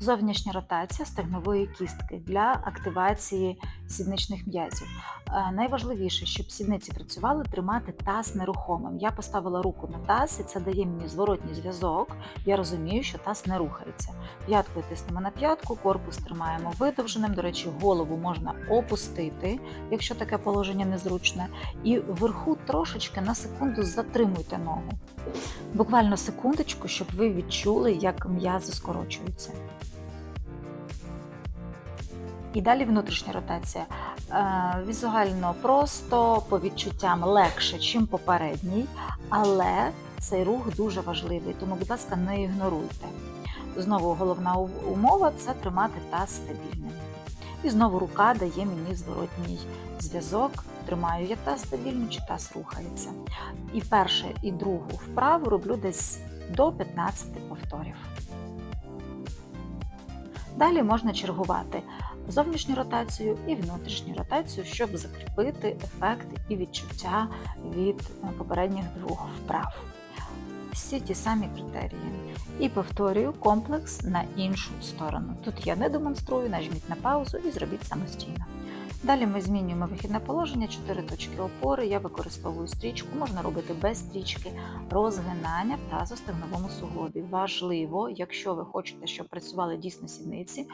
Зовнішня ротація стегнової кістки для активації сідничних м'язів. Е, Найважливіше, щоб сідниці працювали, тримати таз нерухомим. Я поставила руку на таз, і це дає мені зворотній зв'язок. Я розумію, що таз не рухається. П'яткою тиснемо на п'ятку, корпус тримаємо видовженим. До речі, голову можна опустити, якщо таке положення незручне. І вверху трошечки на секунду затримуйте ногу. Буквально секундочку, щоб ви відчули, як м'язи скорочуються. І далі внутрішня ротація. Е, Візуально просто, по відчуттям легше, чим попередній, але цей рух дуже важливий, тому, будь ласка, не ігноруйте. Знову головна умова це тримати таз стабільним. І знову рука дає мені зворотній зв'язок. Тримаю я таз стабільно чи таз рухається. І перше, і другу вправу роблю десь до 15 повторів. Далі можна чергувати зовнішню ротацію і внутрішню ротацію, щоб закріпити ефект і відчуття від е, попередніх двох вправ. Всі ті самі критерії. І повторюю комплекс на іншу сторону. Тут я не демонструю, нажміть на паузу і зробіть самостійно. Далі ми змінюємо вихідне положення, 4 точки опори. Я використовую стрічку, можна робити без стрічки, розгинання в тазостегновому суглобі. Важливо, якщо ви хочете, щоб працювали дійсно сідниці,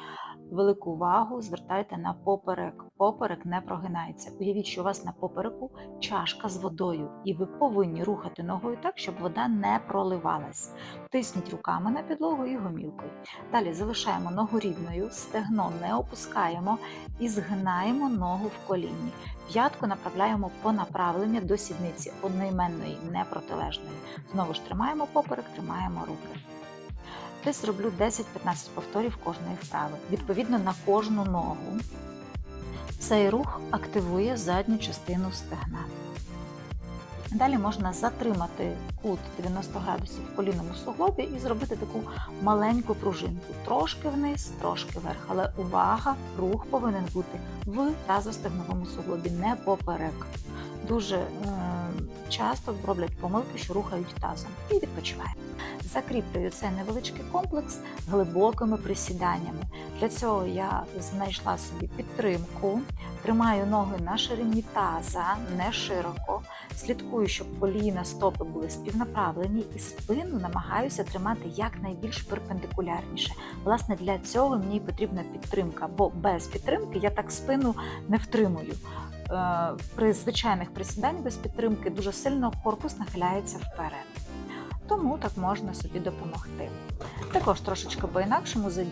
велику увагу звертайте на поперек. Поперек не прогинається. Уявіть, що у вас на попереку чашка з водою, і ви повинні рухати ногою так, щоб вода не проливалась. Тисніть руками на підлогу і гомілкою. Далі залишаємо ногу рівною, стегно не опускаємо і згинаємо ногу в коліні. П'ятку направляємо по направленню до сідниці одноіменної, непротилежної. Знову ж тримаємо поперек, тримаємо руки. Десь роблю 10-15 повторів кожної вправи. Відповідно на кожну ногу. Цей рух активує задню частину стегна. Далі можна затримати кут 90 градусів в колінному суглобі і зробити таку маленьку пружинку. Трошки вниз, трошки вверх. Але увага, рух повинен бути в тазостегновому суглобі, не поперек. Дуже е, часто роблять помилки, що рухають тазом і відпочиваємо. Закріплюю цей невеличкий комплекс глибокими присіданнями. Для цього я знайшла собі підтримку, тримаю ноги на ширині таза, не широко, слідкую, щоб коліна, стопи були співнаправлені, і спину намагаюся тримати якнайбільш перпендикулярніше. Власне, для цього мені потрібна підтримка, бо без підтримки я так спину не втримую. Е, При звичайних присіданнях без підтримки дуже сильно корпус нахиляється вперед. Тому так можна собі допомогти. Також трошечки по-інакшому задіяти